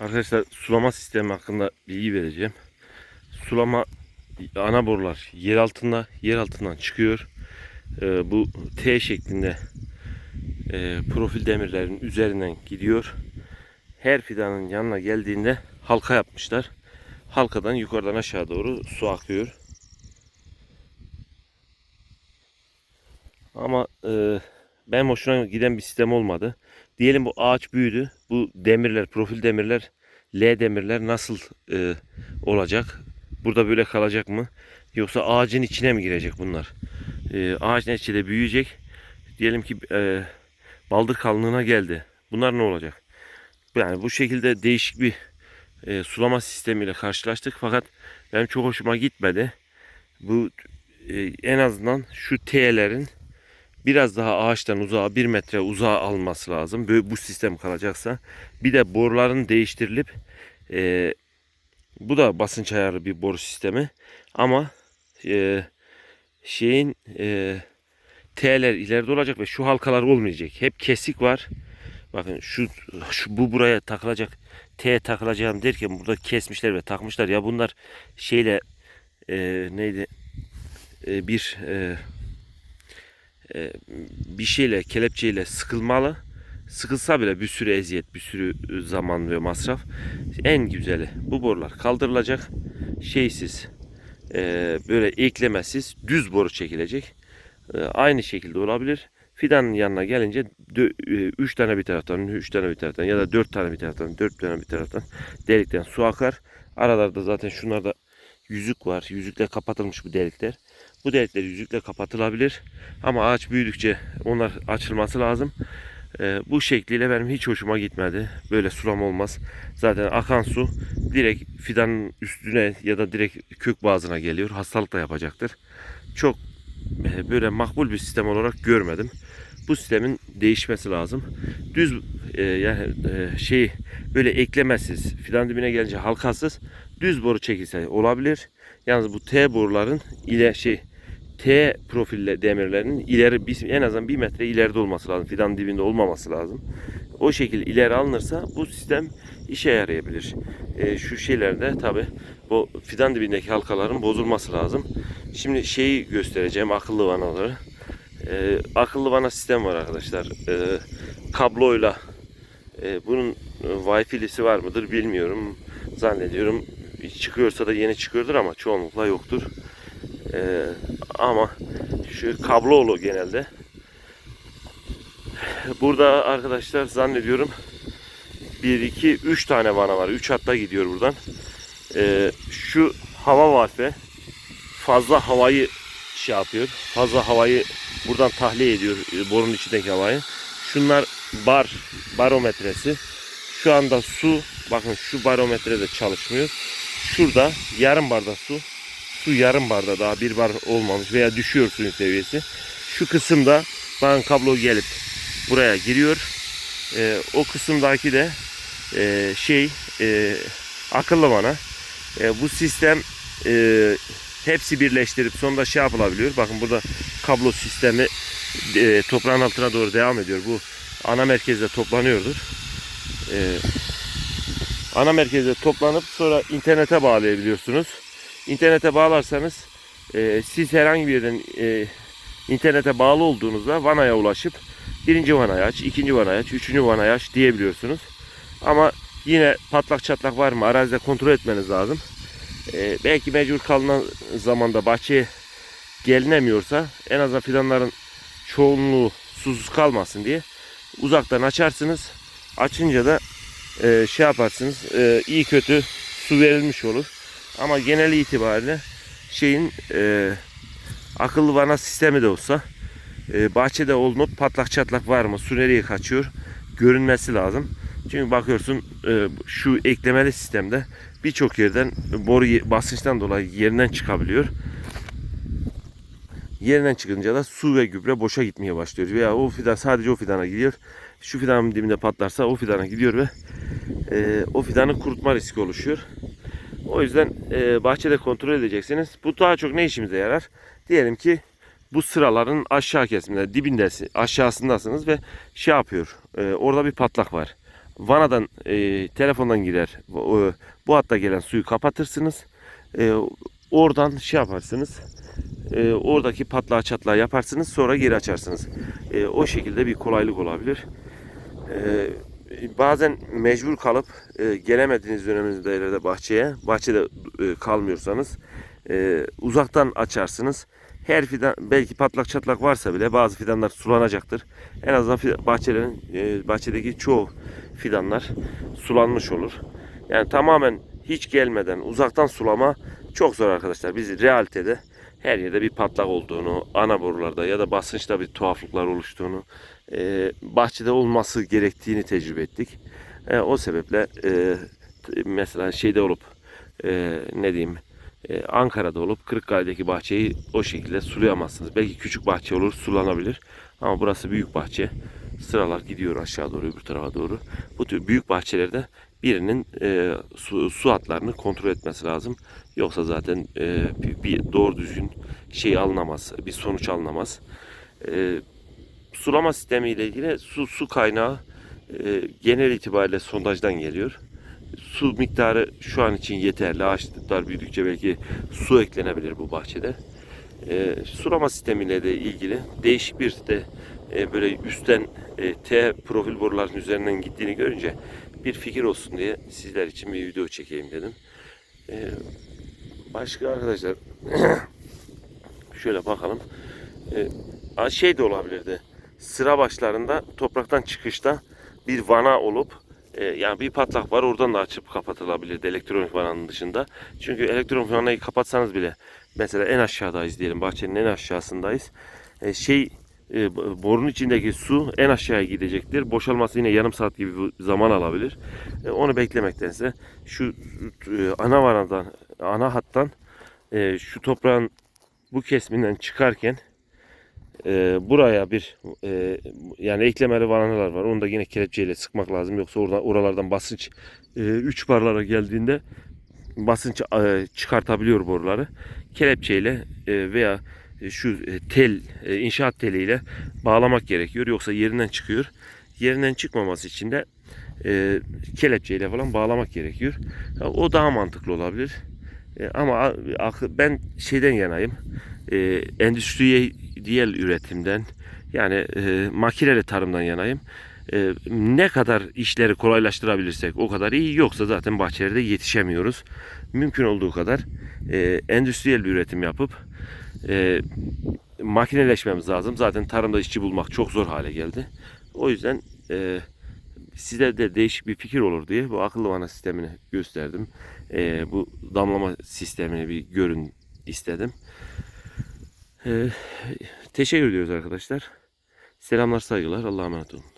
Arkadaşlar sulama sistemi hakkında bilgi vereceğim. Sulama ana borular yer altında, yer altından çıkıyor. Ee, bu T şeklinde e, profil demirlerin üzerinden gidiyor. Her fidanın yanına geldiğinde halka yapmışlar. Halkadan yukarıdan aşağı doğru su akıyor. Ama e, ben hoşuna giden bir sistem olmadı. Diyelim bu ağaç büyüdü. Bu demirler, profil demirler, L demirler nasıl e, olacak? Burada böyle kalacak mı? Yoksa ağacın içine mi girecek bunlar? E, ağaç neticede büyüyecek. Diyelim ki e, baldır kalınlığına geldi. Bunlar ne olacak? Yani bu şekilde değişik bir e, sulama sistemiyle karşılaştık. Fakat benim çok hoşuma gitmedi. Bu e, en azından şu T'lerin biraz daha ağaçtan uzağa bir metre uzağa alması lazım. Böyle bu sistem kalacaksa. Bir de boruların değiştirilip e, bu da basınç ayarlı bir boru sistemi. Ama e, şeyin e, T'ler ileride olacak ve şu halkalar olmayacak. Hep kesik var. Bakın şu, şu bu buraya takılacak. T takılacağım derken burada kesmişler ve takmışlar. Ya bunlar şeyle e, neydi? E, bir e, e, bir şeyle kelepçeyle sıkılmalı. Sıkılsa bile bir sürü eziyet, bir sürü zaman ve masraf. En güzeli bu borular kaldırılacak. Şeysiz, e, böyle eklemesiz düz boru çekilecek. E, aynı şekilde olabilir. Fidanın yanına gelince 3 tane bir taraftan, 3 tane bir taraftan ya da 4 tane bir taraftan, 4 tane bir taraftan delikten su akar. Aralarda zaten şunlarda yüzük var. Yüzükle kapatılmış bu delikler. Bu delikler yüzükle kapatılabilir. Ama ağaç büyüdükçe onlar açılması lazım. Ee, bu şekliyle benim hiç hoşuma gitmedi. Böyle sulama olmaz. Zaten akan su direkt fidanın üstüne ya da direkt kök bazına geliyor. Hastalık da yapacaktır. Çok e, böyle makbul bir sistem olarak görmedim. Bu sistemin değişmesi lazım. Düz e, yani e, şey böyle eklemesiz, fidan dibine gelince halkasız düz boru çekilse olabilir. Yalnız bu T boruların ile şey T profille demirlerin ileri en azından bir metre ileride olması lazım. Fidan dibinde olmaması lazım. O şekilde ileri alınırsa bu sistem işe yarayabilir. E, şu şeylerde tabi bu fidan dibindeki halkaların bozulması lazım. Şimdi şeyi göstereceğim akıllı vanaları. E, akıllı vana sistem var arkadaşlar. E, kabloyla e, bunun e, Wi-Fi'lisi var mıdır bilmiyorum. Zannediyorum çıkıyorsa da yeni çıkıyordur ama çoğunlukla yoktur. Ee, ama şu kablolu genelde. Burada arkadaşlar zannediyorum 1, 2, 3 tane vana var. 3 hatta gidiyor buradan. Ee, şu hava valfi fazla havayı şey yapıyor. Fazla havayı buradan tahliye ediyor e, borunun içindeki havayı. Şunlar bar barometresi. Şu anda su bakın şu barometre de çalışmıyor. Şurada yarım bardak su. Su yarım barda daha bir bar olmamış veya düşüyor suyun seviyesi. Şu kısımda bakın kablo gelip buraya giriyor. Ee, o kısımdaki de e, şey e, akıllı vana. E, bu sistem e, hepsi birleştirip sonunda şey yapılabiliyor. Bakın burada kablo sistemi e, toprağın altına doğru devam ediyor. Bu ana merkezde toplanıyordur. E, ana merkezde toplanıp sonra internete bağlayabiliyorsunuz. İnternete bağlarsanız e, siz herhangi bir yerden e, internete bağlı olduğunuzda vanaya ulaşıp birinci vanayı aç, ikinci vanayı aç, üçüncü vanayı aç diyebiliyorsunuz. Ama yine patlak çatlak var mı arazide kontrol etmeniz lazım. E, belki mecbur kalınan zamanda bahçeye gelinemiyorsa en azından fidanların çoğunluğu susuz kalmasın diye uzaktan açarsınız. Açınca da e, şey yaparsınız e, iyi kötü su verilmiş olur. Ama genel itibariyle şeyin e, akıllı vana sistemi de olsa e, bahçede olunup patlak çatlak var mı su nereye kaçıyor görünmesi lazım. Çünkü bakıyorsun e, şu eklemeli sistemde birçok yerden boru basınçtan dolayı yerinden çıkabiliyor. Yerinden çıkınca da su ve gübre boşa gitmeye başlıyor. Veya o fidan sadece o fidana gidiyor. Şu fidanın dibinde patlarsa o fidana gidiyor ve e, o fidanı kurutma riski oluşuyor. O yüzden e, bahçede kontrol edeceksiniz. Bu daha çok ne işimize yarar? Diyelim ki bu sıraların aşağı kesiminde, dibinde, aşağısındasınız ve şey yapıyor. e, orada bir patlak var. vanadan e, telefondan girer. Bu, bu hatta gelen suyu kapatırsınız. E, oradan şey yaparsınız. E, oradaki patlağı çatlağı yaparsınız. Sonra geri açarsınız. E, o şekilde bir kolaylık olabilir. E, bazen mecbur kalıp e, gelemediğiniz döneminizde bahçeye, bahçede e, kalmıyorsanız e, uzaktan açarsınız. Her fidan belki patlak çatlak varsa bile bazı fidanlar sulanacaktır. En azından bahçelerin e, bahçedeki çoğu fidanlar sulanmış olur. Yani tamamen hiç gelmeden uzaktan sulama çok zor arkadaşlar. Biz realitede her yerde bir patlak olduğunu, ana borularda ya da basınçta bir tuhaflıklar oluştuğunu, e, bahçede olması gerektiğini tecrübe ettik. E, o sebeple e, mesela şeyde olup e, ne diyeyim e, Ankara'da olup Kırıkkale'deki bahçeyi o şekilde sulayamazsınız. Belki küçük bahçe olur sulanabilir ama burası büyük bahçe. Sıralar gidiyor aşağı doğru öbür tarafa doğru. Bu tür büyük bahçelerde birinin e, su, su hatlarını kontrol etmesi lazım. Yoksa zaten e, bir, bir doğru düzgün şey alınamaz, bir sonuç alınamaz. E, sulama sistemi ile ilgili su su kaynağı e, genel itibariyle sondajdan geliyor. Su miktarı şu an için yeterli. Ağaçlar büyüdükçe belki su eklenebilir bu bahçede. E, sulama sistemiyle de ilgili değişik bir de e, böyle üstten e, T profil boruların üzerinden gittiğini görünce bir fikir olsun diye sizler için bir video çekeyim dedim. E, başka arkadaşlar şöyle bakalım. E, a- şey de olabilirdi. Sıra başlarında topraktan çıkışta bir vana olup e, yani bir patlak var oradan da açıp kapatılabilirdi elektronik vananın dışında. Çünkü elektronik vanayı kapatsanız bile mesela en aşağıdayız diyelim bahçenin en aşağısındayız. E, şey e, b- borunun içindeki su en aşağıya gidecektir. Boşalması yine yarım saat gibi zaman alabilir. E, onu beklemektense şu e, ana vanadan ana hattan e, şu toprağın bu kesiminden çıkarken e, buraya bir e, yani eklemeli vanalar var. Onu da yine kelepçeyle sıkmak lazım. Yoksa oradan oralardan basınç 3 barlara geldiğinde basınç e, çıkartabiliyor boruları. Kelepçeyle e, veya şu e, tel e, inşaat teliyle bağlamak gerekiyor. Yoksa yerinden çıkıyor. Yerinden çıkmaması için de e, kelepçeyle falan bağlamak gerekiyor. Ya, o daha mantıklı olabilir. E, ama ben şeyden yanayım. E, endüstriyel üretimden yani e, makineli tarımdan yanayım. E, ne kadar işleri kolaylaştırabilirsek o kadar iyi. Yoksa zaten bahçelerde yetişemiyoruz. Mümkün olduğu kadar e, endüstriyel bir üretim yapıp e, makineleşmemiz lazım. Zaten tarımda işçi bulmak çok zor hale geldi. O yüzden e, size de değişik bir fikir olur diye bu akıllı vana sistemini gösterdim. E, bu damlama sistemini bir görün istedim. E, teşekkür ediyoruz arkadaşlar. Selamlar saygılar. Allah'a emanet olun.